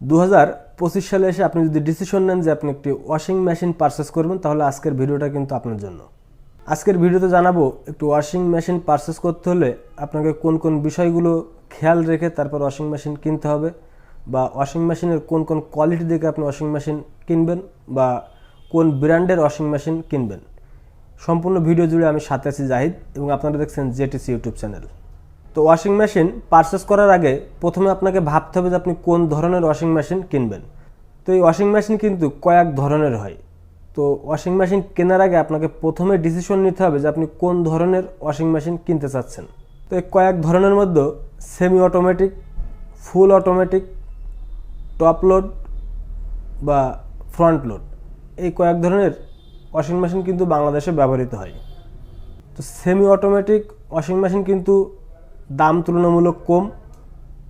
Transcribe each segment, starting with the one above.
দু সালে এসে আপনি যদি ডিসিশন নেন যে আপনি একটি ওয়াশিং মেশিন পারচেস করবেন, তাহলে আজকের ভিডিওটা কিন্তু আপনার জন্য। আজকের ভিডিওতে জানাব, একটু ওয়াশিং মেশিন পারচেস করতে হলে আপনাকে কোন কোন বিষয়গুলো খেয়াল রেখে তারপর ওয়াশিং মেশিন কিনতে হবে, বা ওয়াশিং মেশিনের কোন কোন কোয়ালিটি দেখে আপনি ওয়াশিং মেশিন কিনবেন, বা কোন ব্র্যান্ডের ওয়াশিং মেশিন কিনবেন। সম্পূর্ণ ভিডিও জুড়ে আমি সাথে আছি জাহিদ এবং আপনারা দেখছেন জেটিসি ইউটিউব চ্যানেল। তো ওয়াশিং মেশিন পারচেস করার আগে প্রথমে আপনাকে ভাবতে হবে যে আপনি কোন ধরনের ওয়াশিং মেশিন কিনবেন। তো এই ওয়াশিং মেশিন কিন্তু কয়েক ধরনের হয়। তো ওয়াশিং মেশিন কেনার আগে আপনাকে প্রথমে ডিসিশন নিতে হবে যে আপনি কোন ধরনের ওয়াশিং মেশিন কিনতে চাচ্ছেন। তো এই কয়েক ধরনের মধ্যে semi automatic full automatic top load বা ফ্রন্ট লোড এই কয়েক ধরনের ওয়াশিং মেশিন কিন্তু বাংলাদেশে ব্যবহৃত হয়। তো সেমি অটোমেটিক ওয়াশিং মেশিন কিন্তু দাম তুলনামূলক কম,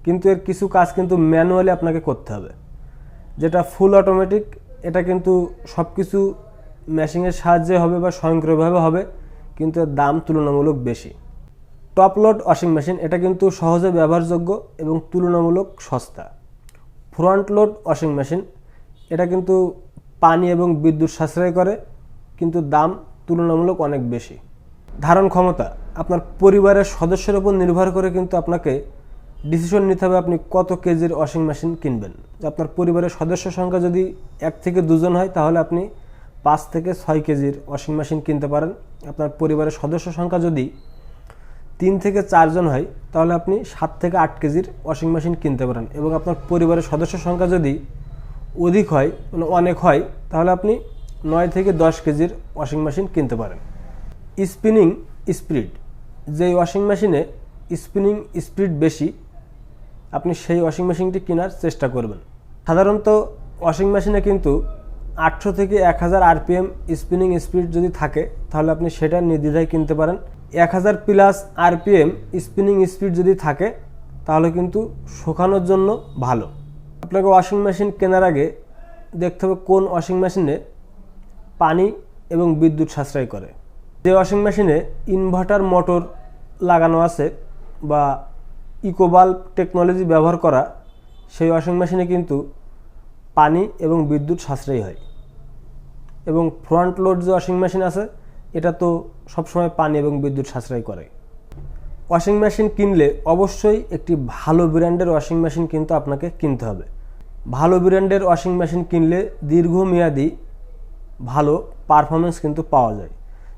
কিন্তু এর কিছু কাজ কিন্তু ম্যানুয়ালি আপনাকে করতে হবে। যেটা ফুল অটোমেটিক এটা কিন্তু সব কিছু মেশিনের সাহায্যে হবে বা স্বয়ংক্রিয়ভাবে হবে, কিন্তু এর দাম তুলনামূলক বেশি। টপ লোড ওয়াশিং মেশিন এটা কিন্তু সহজে ব্যবহারযোগ্য এবং তুলনামূলক সস্তা। ফ্রন্ট লোড ওয়াশিং মেশিন এটা কিন্তু পানি এবং বিদ্যুৎ সাশ্রয় করে, কিন্তু দাম তুলনামূলক অনেক বেশি। ধারণ ক্ষমতা আপনার পরিবারের সদস্যের উপর নির্ভর করে কিন্তু আপনাকে ডিসিশন নিতে হবে আপনি কত কেজির ওয়াশিং মেশিন কিনবেন। আপনার পরিবারের সদস্য সংখ্যা যদি এক থেকে দুজন হয়, তাহলে আপনি পাঁচ থেকে ছয় কেজির ওয়াশিং মেশিন কিনতে পারেন। আপনার পরিবারের সদস্য সংখ্যা যদি তিন থেকে চারজন হয়, তাহলে আপনি সাত থেকে আট কেজির ওয়াশিং মেশিন কিনতে পারেন। এবং আপনার পরিবারের সদস্য সংখ্যা যদি অধিক হয় মানে অনেক হয়, তাহলে আপনি নয় থেকে দশ কেজির ওয়াশিং মেশিন কিনতে পারেন। স্পিনিং স্পিড যে ওয়াশিং মেশিনে স্পিনিং স্পিড বেশি, আপনি সেই ওয়াশিং মেশিনটি কেনার চেষ্টা করবেন। সাধারণত ওয়াশিং মেশিনে কিন্তু আটশো থেকে এক হাজার আরপিএম স্পিনিং স্পিড যদি থাকে, তাহলে আপনি সেটা নির্দ্বিধায় কিনতে পারেন। এক হাজার প্লাস আরপিএম স্পিনিং স্পিড যদি থাকে, তাহলে কিন্তু শুকানোর জন্য ভালো। আপনাকে ওয়াশিং মেশিন কেনার আগে দেখতে হবে কোন ওয়াশিং মেশিনে পানি এবং বিদ্যুৎ সাশ্রয় করে। যে ওয়াশিং মেশিনে ইনভার্টার মোটর লাগানো আছে বা ইকোবাল্ব টেকনোলজি ব্যবহার করা সেই ওয়াশিং মেশিনে কিন্তু পানি এবং বিদ্যুৎ সাশ্রয়ী হয়। এবং ফ্রন্ট লোড যে ওয়াশিং মেশিন আছে, এটা তো সবসময় পানি এবং বিদ্যুৎ সাশ্রয় করে। ওয়াশিং মেশিন কিনলে অবশ্যই একটি ভালো ব্র্যান্ডের ওয়াশিং মেশিন কিন্তু আপনাকে কিনতে হবে। ভালো ব্র্যান্ডের ওয়াশিং মেশিন কিনলে দীর্ঘমেয়াদী ভালো পারফরমেন্স কিন্তু পাওয়া যায়।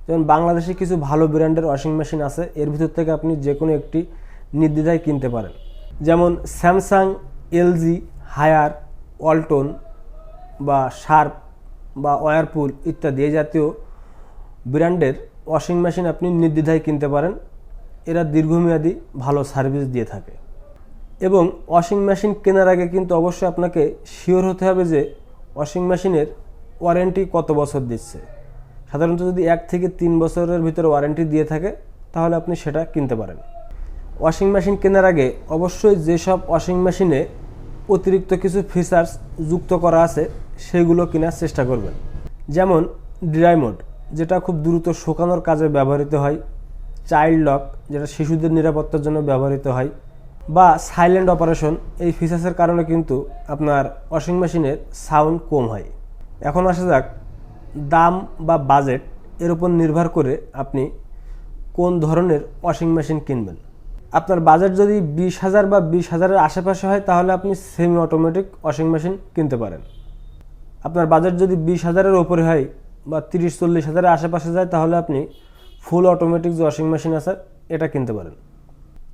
যেমন বাংলাদেশে কিছু ভালো ব্র্যান্ডের ওয়াশিং মেশিন আছে, এর ভিতর থেকে আপনি যে কোনো একটি নির্দ্বিধায় কিনতে পারেন। যেমন স্যামসাং এলজি, হায়ার, ওয়ালটন বা শার্প বা ওয়ারপুল ইত্যাদি এই জাতীয় ব্র্যান্ডের ওয়াশিং মেশিন আপনি নির্দ্বিধায় কিনতে পারেন। এরা দীর্ঘমেয়াদী ভালো সার্ভিস দিয়ে থাকে। এবং ওয়াশিং মেশিন কেনার আগে কিন্তু অবশ্যই আপনাকে শিওর হতে হবে যে ওয়াশিং মেশিনের ওয়ারেন্টি কত বছর দিচ্ছে। সাধারণত যদি এক থেকে তিন বছরের ভিতরে ওয়ারেন্টি দিয়ে থাকে, তাহলে আপনি সেটা কিনতে পারেন। ওয়াশিং মেশিন কেনার আগে অবশ্যই যেসব ওয়াশিং মেশিনে অতিরিক্ত কিছু ফিচার্স যুক্ত করা আছে, সেগুলো কেনার চেষ্টা করবেন। যেমন ড্রাই মোড যেটা খুব দ্রুত শোকানোর কাজে ব্যবহৃত হয় চাইল্ড লক যেটা শিশুদের নিরাপত্তার জন্য ব্যবহৃত হয়, বা সাইলেন্ট অপারেশন এই ফিচার্সের কারণে কিন্তু আপনার ওয়াশিং মেশিনের সাউন্ড কম হয়। এখন আসা যাক দাম বা বাজেট এর উপর নির্ভর করে আপনি কোন ধরনের ওয়াশিং মেশিন কিনবেন। আপনার বাজেট যদি বিশ হাজার বা বিশ হাজারের আশেপাশে হয়, তাহলে আপনি সেমি অটোমেটিক ওয়াশিং মেশিন কিনতে পারেন। আপনার বাজেট যদি বিশ হাজারের ওপরে হয় বা তিরিশ, চল্লিশ হাজারের আশেপাশে যায়, তাহলে আপনি ফুল অটোমেটিক যে ওয়াশিং মেশিন আছে, এটা কিনতে পারেন।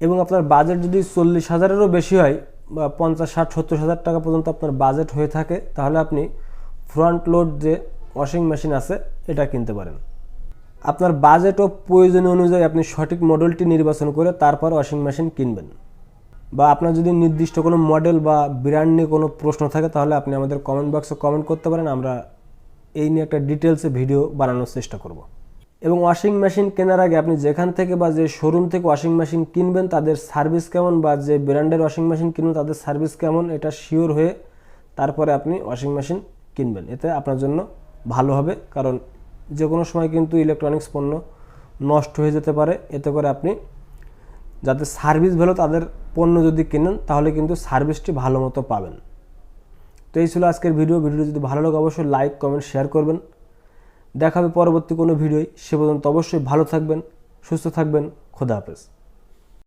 এবং আপনার বাজেট যদি চল্লিশ হাজারেরও বেশি হয় বা পঞ্চাশ, ষাট, সত্তর হাজার টাকা পর্যন্ত আপনার বাজেট হয়ে থাকে, তাহলে আপনি ফ্রন্ট লোড যে ওয়াশিং মেশিন আছে, এটা কিনতে পারেন। আপনার বাজেট ও প্রয়োজনীয় অনুযায়ী আপনি সঠিক মডেলটি নির্বাচন করে তারপর ওয়াশিং মেশিন কিনবেন। বা আপনার যদি নির্দিষ্ট কোনো মডেল বা ব্র্যান্ড নিয়ে কোনো প্রশ্ন থাকে, তাহলে আপনি আমাদের কমেন্ট বক্সে কমেন্ট করতে পারেন, আমরা এই নিয়ে একটা ডিটেলসে ভিডিও বানানোর চেষ্টা করব। এবং ওয়াশিং মেশিন কেনার আগে আপনি যেখান থেকে বা যে শোরুম থেকে ওয়াশিং মেশিন কিনবেন, তাদের সার্ভিস কেমন বা যে ব্র্যান্ডের ওয়াশিং মেশিন কিনবেন, তাদের সার্ভিস কেমন, এটা শিওর হয়ে তারপরে আপনি ওয়াশিং মেশিন কিনবেন। এতে আপনার জন্য ভালো হবে, কারণ যে কোনো সময় কিন্তু ইলেকট্রনিক্স পণ্য নষ্ট হয়ে যেতে পারে। এতে করে আপনি যাতে সার্ভিস ভালো তাদের পণ্য যদি কেনেন, তাহলে কিন্তু সার্ভিসটি ভালো মতো পাবেন। তো এই ছিল আজকের ভিডিও ভিডিও যদি ভালো লাগে, অবশ্যই লাইক কমেন্ট শেয়ার করবেন। দেখা হবে পরবর্তী কোনো ভিডিওয় সে পর্যন্ত অবশ্যই ভালো থাকবেন, সুস্থ থাকবেন। খোদা হাফেজ।